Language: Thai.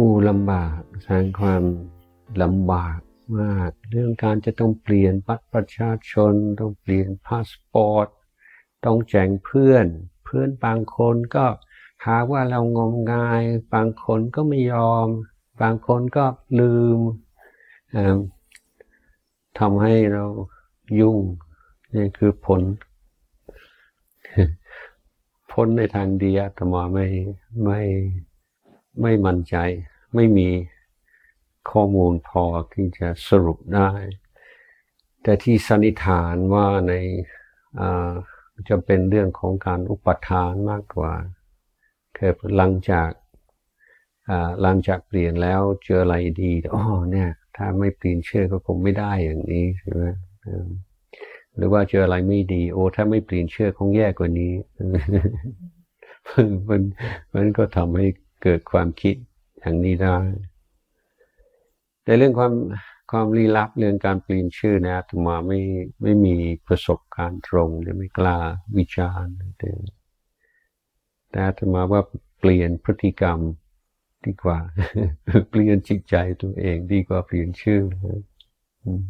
อู้ลำบากสร้างความลำบากมาก เรื่องการจะต้องเปลี่ยนบัตรประชาชน ต้องเปลี่ยนพาสปอร์ต ต้องแจ้งเพื่อน เพื่อนบางคนก็หาว่าเรางมงาย บางคนก็ไม่ยอม บางคนก็ลืมทำให้เรายุ่งนี่คือผล ผลในทางดีอาตมาไม่ไม่ ไม่มั่นใจ ไม่มีข้อมูลพอที่จะสรุปได้ แต่ที่สันนิษฐานว่าในจะเป็นเรื่องของการอุปทานมากกว่าคือหลังจากหลังจากเปลี่ยนแล้วเจออะไรดีอ๋อเนี่ย ถ้าไม่เปลี่ยนเชื่อก็คงไม่ได้อย่างนี้ใช่ไหมหรือว่าเจออะไรไม่ดี โอ้ถ้าไม่เปลี่ยนเชื่อคงแย่กว่านี้มันมันมันก็ทำให้ เกิดความคิดอย่างนี้ได้แต่เรื่องความความลี้ลับเรื่องการเปลี่ยนชื่อนะอาตมาไม่ไม่มีประสบการณ์ตรงหรือไม่กล้าวิจารณ์แต่แต่อาตมาว่าเปลี่ยนพฤติกรรมดีกว่า เปลี่ยนจิตใจตัวเองดีกว่าเปลี่ยนชื่อ อืม